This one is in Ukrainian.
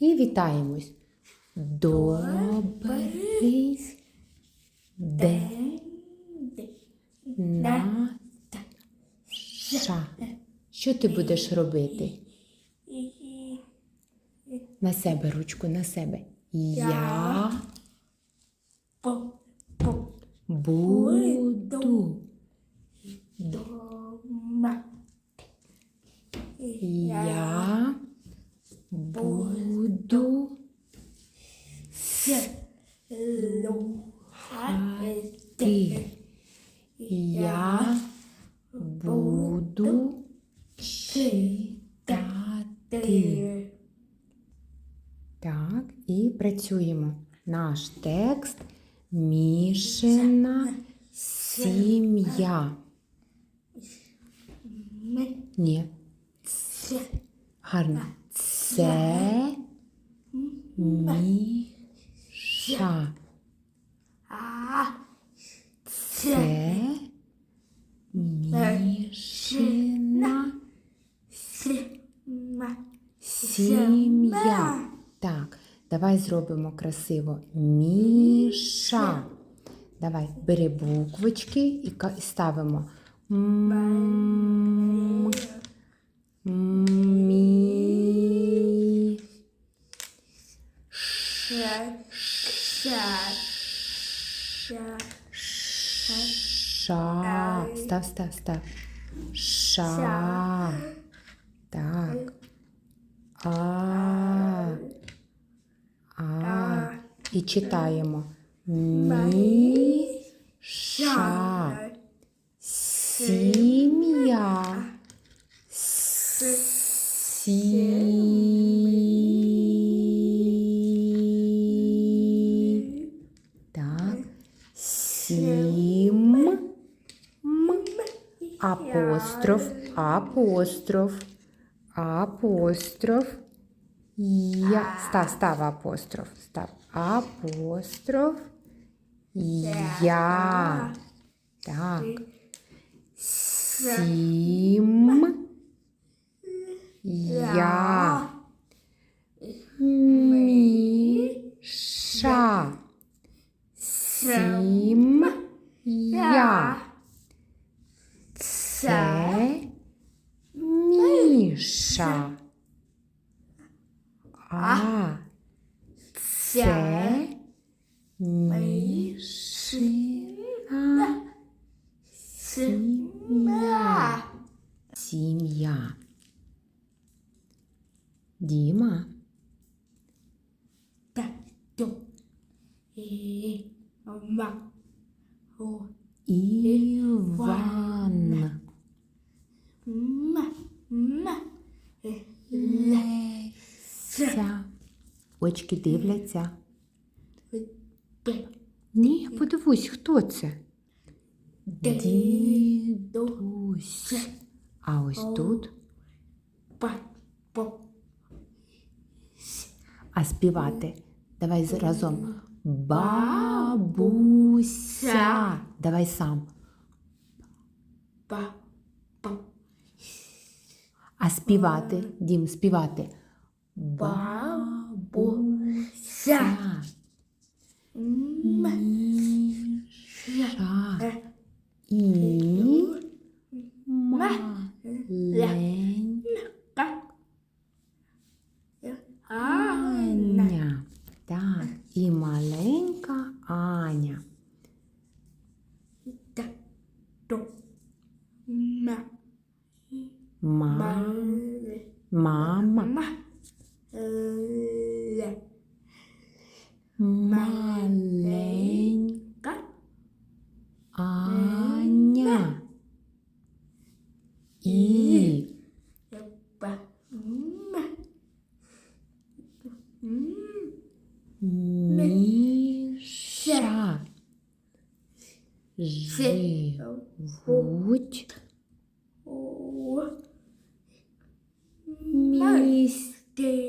І вітаємось. Добрий день. На ша. Що ти будеш робити? На себе ручку, на себе. Я буду. дома. Я Слухати. Я буду читати. Так, і працюємо. Наш текст Мішина сім'я. Ні, гарно. Це Міша. а Це Мішина сіма. Сім'я. Так, давай зробимо красиво. Міша. Давай, бери буквочки і ставимо. М, Мі. Ша. Став, став, став. Ша. Так. А. А. І читаємо. Міша. Сім'я. Сі. Так. Сім. М. Апостроф. Апостроф. Апостроф. Я. Став, став апостроф. Став. Апостроф. Я. Так. Сім. Я. Міша. Сім. Я. Це Міша. А. Це Мішина сім'я. Сім'я. Діма. Тату. І ма. О, Іван. ма, ма. Леся. Очки дивляться. Ні, подивись, хто це? Дідусь. А ось тут. Па, А співати. Давай разом. Бабуся. Давай сам. А співати. Дім, співати. Бабуся. Міша. Е. І. А. Аня. Так, і маленька Аня. Ма. мама. Ма. Ле. Маленька Аня. І Міша. Живуть О. міс Ти.